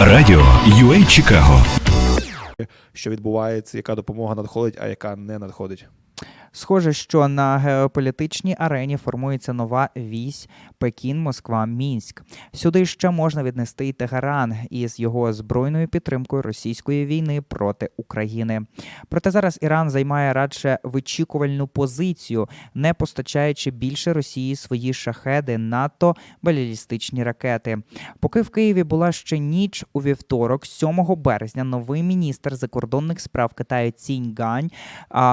Радіо UA Чикаго. що відбувається, яка допомога надходить, а яка не надходить. Схоже, що на геополітичній арені формується нова вісь Пекін, Москва, Мінськ. Сюди ще можна віднести й Тегеран із його збройною підтримкою російської війни проти України. Проте зараз Іран займає радше вичікувальну позицію, не постачаючи більше Росії свої шахеди, НАТО балістичні ракети. Поки в Києві була ще ніч у вівторок, 7 березня, новий міністр закордонних справ Китаю Цінь Гань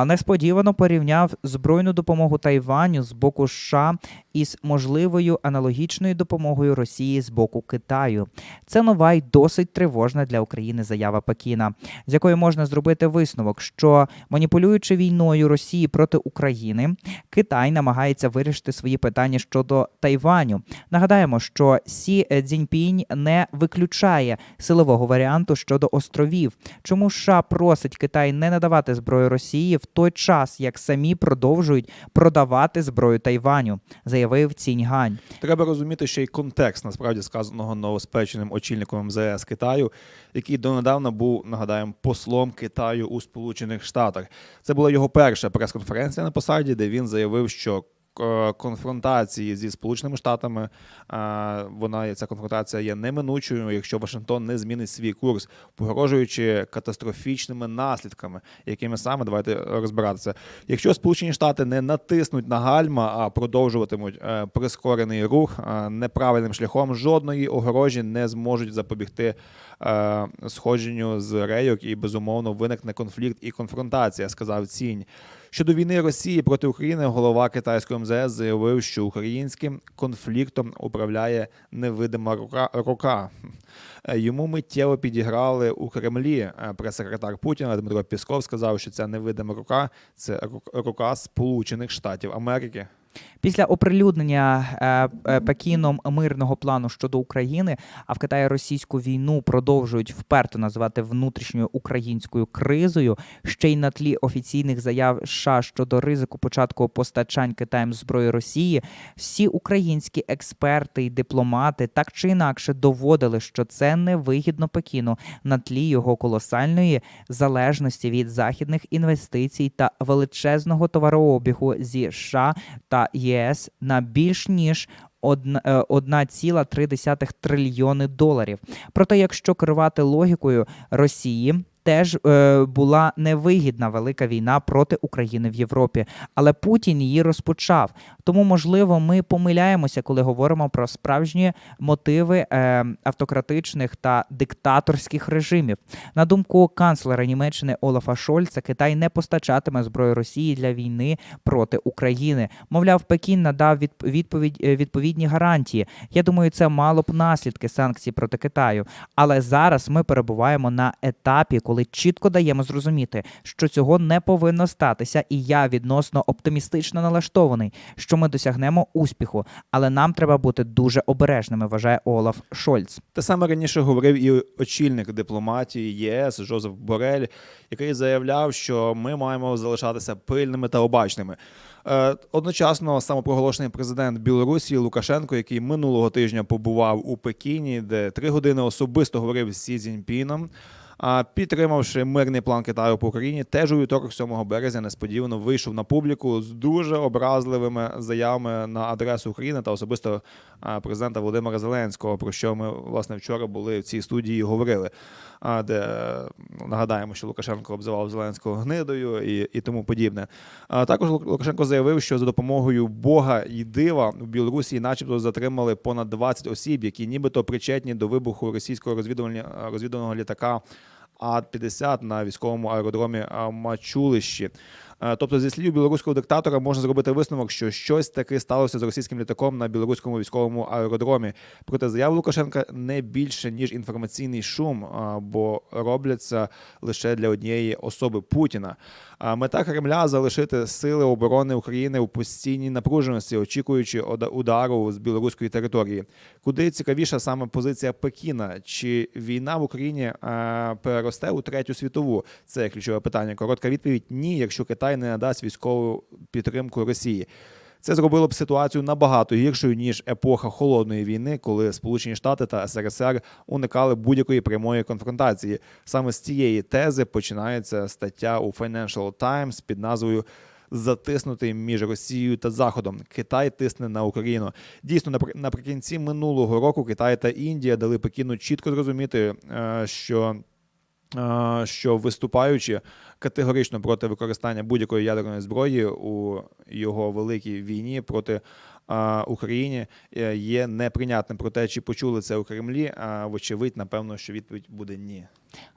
несподівано порівняв збройну допомогу Тайваню з боку США із можливою аналогічною допомогою Росії з боку Китаю. Це нова й досить тривожна для України заява Пекіна, з якої можна зробити висновок, що маніпулюючи війною Росії проти України, Китай намагається вирішити свої питання щодо Тайваню. Нагадаємо, що Сі Цзіньпінь не виключає силового варіанту щодо островів. Чому США просить Китай не надавати зброю Росії в той час, як самі продовжують продавати зброю Тайваню, заявив Ціньгань. Треба розуміти ще й контекст насправді сказаного новоспеченим очільником МЗС Китаю, який донедавна був, нагадаємо, послом Китаю у Сполучених Штатах. Це була його перша прес-конференція на посаді, де він заявив, що конфронтації зі Сполученими Штатами е, вона ця конфронтація є неминучою, якщо Вашингтон не змінить свій курс, погрожуючи катастрофічними наслідками, якими саме давайте розбиратися. Якщо Сполучені Штати не натиснуть на гальма, а продовжуватимуть е, прискорений рух е, неправильним шляхом, жодної огорожі не зможуть запобігти е, сходженню з рейок, і безумовно виникне конфлікт і конфронтація, сказав Цінь. Щодо війни Росії проти України, голова китайського МЗС заявив, що українським конфліктом управляє невидима рука. рука. Йому миттєво підіграли у Кремлі. Е, Прес-секретар Путіна Дмитро Пісков сказав, що ця невидима рука це рука Сполучених Штатів Америки. Після оприлюднення е, е, Пекіном мирного плану щодо України, а в Китаї російську війну продовжують вперто називати внутрішньою українською кризою, ще й на тлі офіційних заяв США щодо ризику початку постачань Китаєм зброї Росії, всі українські експерти і дипломати так чи інакше доводили, що це невигідно Пекіну на тлі його колосальної залежності від західних інвестицій та величезного товарообігу зі США та ЄС на більш ніж одна- е, 1,3 трильйони доларів. Проте, якщо керувати логікою Росії. Теж е, була невигідна велика війна проти України в Європі, але Путін її розпочав. Тому, можливо, ми помиляємося, коли говоримо про справжні мотиви е, автократичних та диктаторських режимів. На думку канцлера Німеччини Олафа Шольца, Китай не постачатиме зброю Росії для війни проти України. Мовляв, Пекін надав відп- відповідь е, відповідні гарантії. Я думаю, це мало б наслідки санкцій проти Китаю. Але зараз ми перебуваємо на етапі, коли чітко даємо зрозуміти, що цього не повинно статися, і я відносно оптимістично налаштований, що ми досягнемо успіху. Але нам треба бути дуже обережними, вважає Олаф Шольц. Те саме раніше говорив і очільник дипломатії ЄС Жозеф Борель, який заявляв, що ми маємо залишатися пильними та обачними. Е, Одночасно самопроголошений президент Білорусі Лукашенко, який минулого тижня побував у Пекіні, де три години особисто говорив з Сі Цзіньпіном, підтримавши мирний план Китаю по Україні, теж у вівторок 7 березня несподівано вийшов на публіку з дуже образливими заявами на адресу України та особисто президента Володимира Зеленського, про що ми власне вчора були в цій студії і говорили. А, де е, нагадаємо, що Лукашенко обзивав Зеленського гнидою і, і тому подібне. А також Лукашенко заявив, що за допомогою Бога і дива в Білорусі, начебто, затримали понад 20 осіб, які нібито причетні до вибуху російського розвідувального літака А-50 на військовому аеродромі Мачулищі. Е, Тобто, зі слів білоруського диктатора можна зробити висновок, що щось таки сталося з російським літаком на білоруському військовому аеродромі. Проте заяв Лукашенка не більше ніж інформаційний шум, бо робляться лише для однієї особи Путіна. Мета Кремля залишити сили оборони України у постійній напруженості, очікуючи удару з білоруської території. Куди цікавіша саме позиція Пекіна? Чи війна в Україні е, переросте у третю світову? Це ключове питання. Коротка відповідь: ні, якщо Китай не надасть військову підтримку Росії. Це зробило б ситуацію набагато гіршою ніж епоха холодної війни, коли Сполучені Штати та СРСР уникали будь-якої прямої конфронтації. Саме з цієї тези починається стаття у Financial Times під назвою Затиснутий між Росією та Заходом. Китай тисне на Україну. Дійсно, напр- наприкінці минулого року Китай та Індія дали Пекіну чітко зрозуміти, е, що що виступаючи категорично проти використання будь-якої ядерної зброї у його великій війні проти України е, є неприйнятним. Проте чи почули це у Кремлі? Вочевидь, напевно, що відповідь буде ні.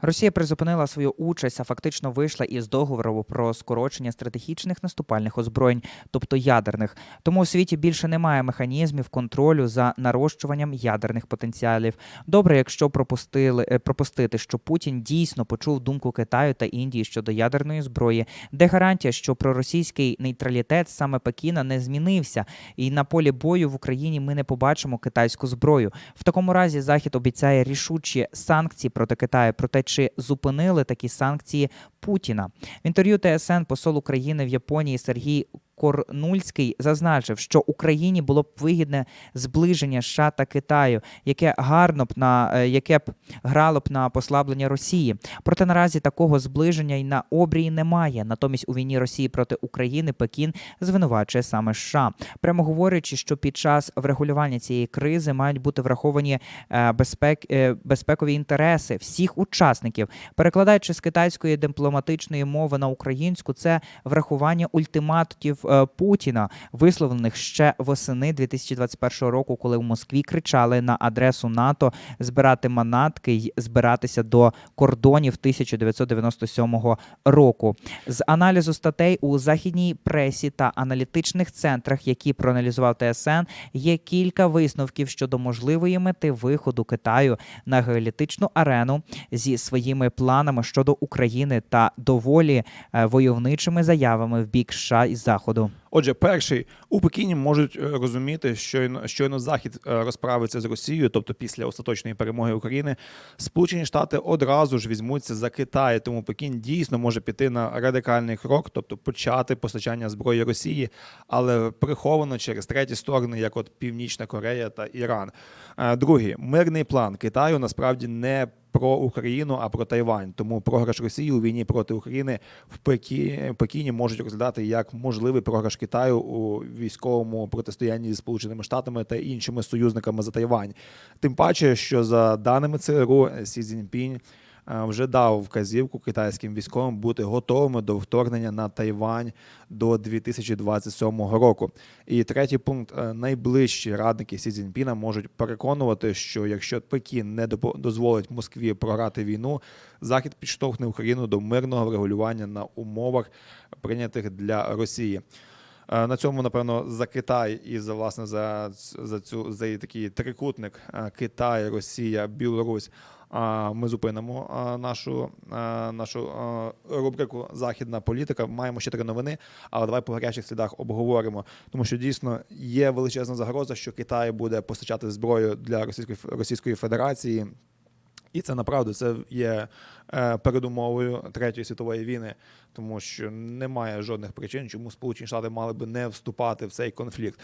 Росія призупинила свою участь, а фактично вийшла із договору про скорочення стратегічних наступальних озброєнь, тобто ядерних. Тому у світі більше немає механізмів контролю за нарощуванням ядерних потенціалів. Добре, якщо пропустили е, пропустити, що Путін дійсно почув думку Китаю та Індії щодо ядерної зброї, де гарантія, що проросійський нейтралітет саме Пекіна не змінився, і на полі бою в Україні ми не побачимо китайську зброю. В такому разі Захід обіцяє рішучі санкції проти Китаю. Проте чи зупинили такі санкції Путіна в інтерв'ю ТСН посол України в Японії Сергій. Корнульський зазначив, що Україні було б вигідне зближення США та Китаю, яке гарно б на е, яке б грало б на послаблення Росії. Проте наразі такого зближення й на обрії немає. Натомість у війні Росії проти України Пекін звинувачує саме США, прямо говорячи, що під час врегулювання цієї кризи мають бути враховані е, безпек, е, безпекові інтереси всіх учасників. Перекладаючи з китайської дипломатичної мови на українську, це врахування ультиматумів е, Путіна, висловлених ще восени 2021 року, коли в Москві кричали на адресу НАТО збирати манатки й збиратися до кордонів 1997 року. З аналізу статей у західній пресі та аналітичних центрах, які проаналізував ТСН, є кілька висновків щодо можливої мети виходу Китаю на геолітичну арену зі своїми планами щодо України та доволі е, войовничими заявами в бік США і Заходу. Ricardo. Отже, перший у Пекіні можуть е, розуміти, щойно щойно Захід е, розправиться з Росією, тобто після остаточної перемоги України, Сполучені Штати одразу ж візьмуться за Китай. Тому Пекін дійсно може піти на радикальний крок, тобто почати постачання зброї Росії, але приховано через треті сторони, як от Північна Корея та Іран. Е, Другий мирний план Китаю насправді не про Україну, а про Тайвань. Тому програш Росії у війні проти України в Пекі... Пекіні можуть розглядати як можливий програш Китаю у військовому протистоянні зі Сполученими Штатами та іншими союзниками за Тайвань. Тим паче, що за даними ЦРУ, Сі Цзіньпінь е, вже дав вказівку китайським військовим бути готовими до вторгнення на Тайвань до 2027 року. І третій пункт: е, найближчі радники Сі Цзіньпіна можуть переконувати, що якщо Пекін не дозволить Москві програти війну, Захід підштовхне Україну до мирного врегулювання на умовах, прийнятих для Росії. Е, На цьому, напевно, за Китай і за власне за, за цю за такий трикутник е, Китай, Росія, Білорусь. Ми зупинимо нашу, нашу рубрику Західна політика. Маємо ще три новини, але давай по гарячих слідах обговоримо. Тому що дійсно є величезна загроза, що Китай буде постачати зброю для Російської Російської Федерації. І це направду це є е, передумовою третьої світової війни, тому що немає жодних причин, чому Сполучені Штати мали би не вступати в цей конфлікт.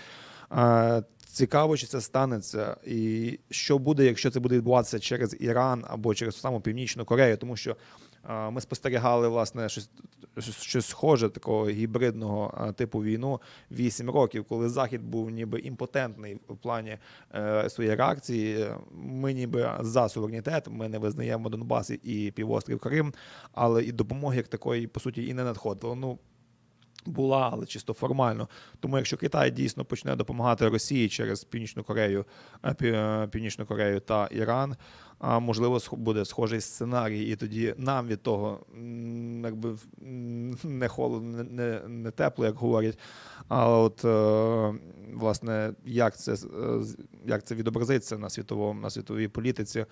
Е, цікаво, чи це станеться, і що буде, якщо це буде відбуватися через Іран або через саму Північну Корею, тому що ми спостерігали власне щось, щось схоже такого гібридного типу війну 8 років, коли Захід був ніби імпотентний в плані е, своєї реакції. Ми ніби за суверенітет, ми не визнаємо Донбас і півострів Крим, але і допомоги як такої по суті і не надходило. Ну була, але чисто формально. Тому якщо Китай дійсно почне допомагати Росії через Північну Корею, е, е, Північну Корею та Іран, а можливо буде схожий сценарій, і тоді нам від того якби не холодно, не, не, тепло, як говорять. Але от е, власне, як це е, як це відобразиться на світовому на світовій політиці,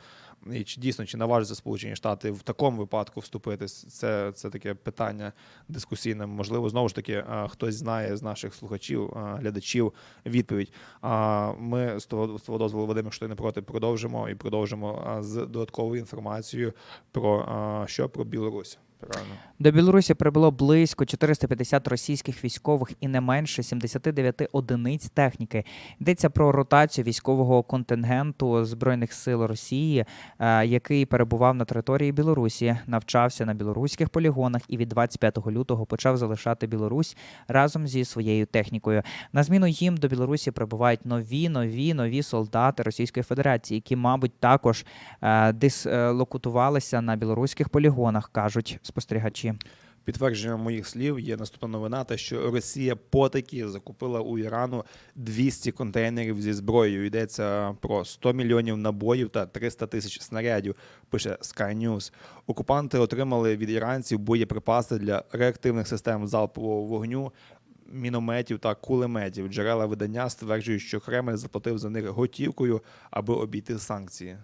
і чи дійсно чи наважаться Сполучені Штати в такому випадку вступити? Це, це таке питання дискусійне. Можливо, знову ж таки, е, хтось знає з наших слухачів, глядачів відповідь. А ми з того, з того дозволу Вадим, якщо не проти, продовжимо і продовжимо з додатковою інформацією про що про Білорусь. Правильно. До Білорусі прибуло близько 450 російських військових і не менше 79 одиниць техніки. Йдеться про ротацію військового контингенту збройних сил Росії, е, який перебував на території Білорусі, навчався на білоруських полігонах і від 25 лютого почав залишати Білорусь разом зі своєю технікою. На зміну їм до Білорусі прибувають нові, нові, нові солдати Російської Федерації, які, мабуть, також е, дислокутувалися на білоруських полігонах, кажуть спостерігачі. Підтвердженням моїх слів є наступна новина, те, що Росія потаки закупила у Ірану 200 контейнерів зі зброєю. Йдеться про 100 мільйонів набоїв та 300 тисяч снарядів. Пише Sky News. Окупанти отримали від іранців боєприпаси для реактивних систем залпового вогню. Мінометів та кулеметів джерела видання стверджують, що Кремль заплатив за них готівкою, аби обійти санкції.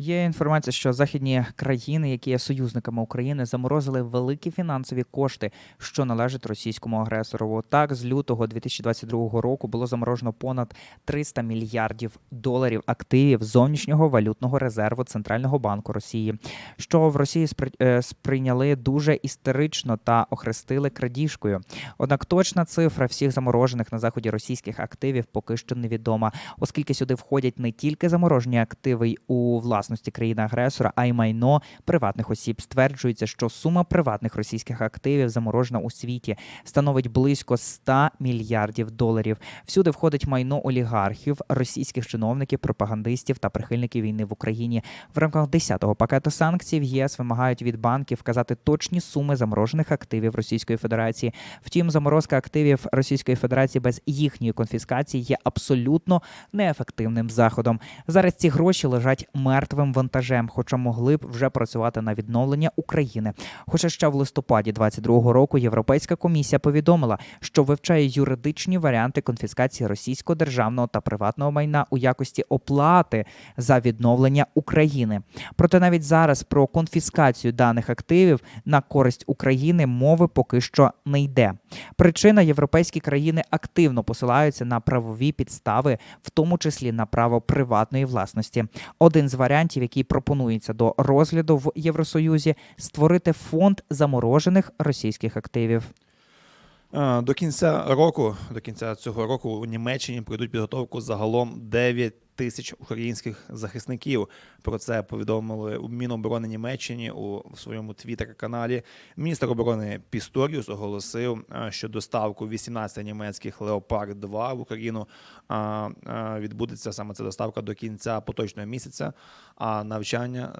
Є інформація, що західні країни, які є союзниками України, заморозили великі фінансові кошти, що належать російському агресору. Так, з лютого 2022 року було заморожено понад 300 мільярдів доларів активів зовнішнього валютного резерву Центрального банку Росії, що в Росії е, сприйняли дуже істерично та охрестили крадіжкою. Однак точна цифра всіх заморожених на заході російських активів поки що невідома, оскільки сюди входять не тільки заморожені активи у власності країни-агресора, а й майно приватних осіб. Стверджується, що сума приватних російських активів заморожена у світі становить близько 100 мільярдів доларів. Всюди входить майно олігархів, російських чиновників, пропагандистів та прихильників війни в Україні. В рамках 10-го пакету санкцій єС вимагають від банків вказати точні суми заморожених активів Російської Федерації. Втім, заморозка активів Російської Федерації без їхньої конфіскації є абсолютно неефективним заходом. Зараз ці гроші лежать мертвим вантажем, хоча могли б вже працювати на відновлення України. Хоча ще в листопаді 22-го року Європейська комісія повідомила, що вивчає юридичні варіанти конфіскації російського державного та приватного майна у якості оплати за відновлення України. Проте навіть зараз про конфіскацію даних активів на користь України мови поки що не йде. Причина європейські країни активно посилаються на правові підстави, в тому числі на право приватної власності. Один з варіантів, який пропонується до розгляду в Євросоюзі, створити фонд заморожених російських активів. Е, До кінця року, до кінця цього року у Німеччині пройдуть підготовку загалом 9 тисяч українських захисників. Про це повідомили у Міноборони Німеччині у своєму твіттер-каналі. Міністр оборони Пісторіус оголосив, е, що доставку 18 німецьких Леопард 2 в Україну відбудеться саме ця доставка до кінця поточного місяця. А навчання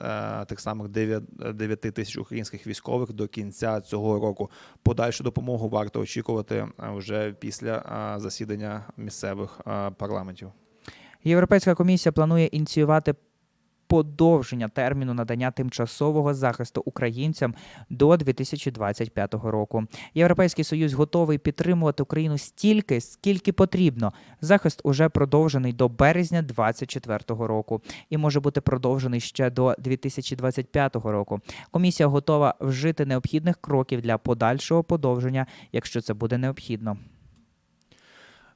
е, тих самих 9, 9 тисяч українських військових до кінця цього року. Подальшу допомогу варто очікувати е, вже після засідання місцевих парламентів. Європейська комісія планує ініціювати подовження терміну надання тимчасового захисту українцям до 2025 року. Європейський союз готовий підтримувати Україну стільки, скільки потрібно. Захист уже продовжений до березня 2024 року і може бути продовжений ще до 2025 року. Комісія готова вжити необхідних кроків для подальшого подовження, якщо це буде необхідно.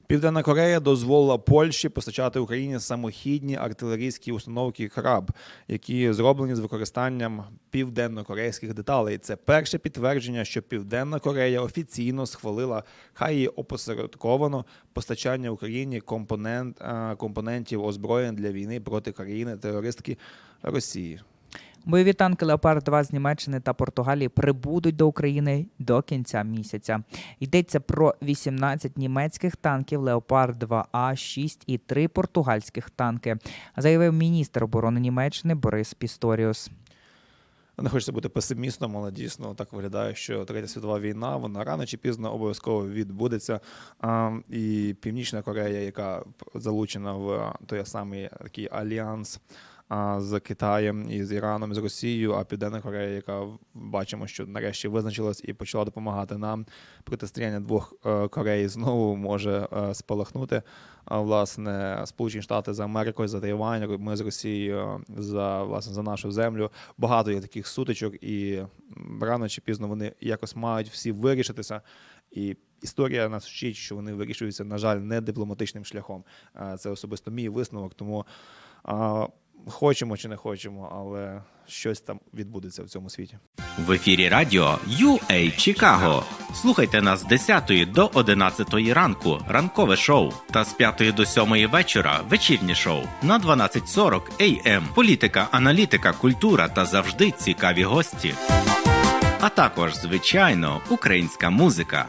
Південна Корея дозволила Польщі постачати Україні самохідні артилерійські установки краб, які зроблені з використанням південно-корейських деталей. Це перше підтвердження, що Південна Корея офіційно схвалила, хай і опосередковано постачання Україні компонент, е, компонентів озброєнь для війни проти країни терористки Росії. Бойові танки Леопард 2 з Німеччини та Португалії прибудуть до України до кінця місяця. Йдеться про 18 німецьких танків Леопард 2А, 6 і 3 португальських танки, заявив міністр оборони Німеччини Борис Пісторіус. Не хочеться бути песимістом, але дійсно так виглядає, що третя світова війна вона рано чи пізно обов'язково відбудеться. А, І Північна Корея, яка залучена в той самий такий альянс а, з Китаєм і з Іраном, і з Росією, а Південна Корея, яка бачимо, що нарешті визначилась і почала допомагати нам. Протистояння двох е, Корей знову може е, спалахнути. А, власне, Сполучені Штати за Америкою, за Тайвань, ми з Росією е, за власне за нашу землю. Багато є таких сутичок, і рано чи пізно вони якось мають всі вирішитися. І історія нас вчить, що вони вирішуються, на жаль, не дипломатичним шляхом. Це особисто мій висновок. Тому хочемо чи не хочемо, але щось там відбудеться в цьому світі. В ефірі радіо UA Чикаго. Слухайте нас з 10 до 11 ранку. Ранкове шоу. Та з 5 до 7 вечора вечірнє шоу. На 12.40 AM. Політика, аналітика, культура та завжди цікаві гості. А також, звичайно, українська музика.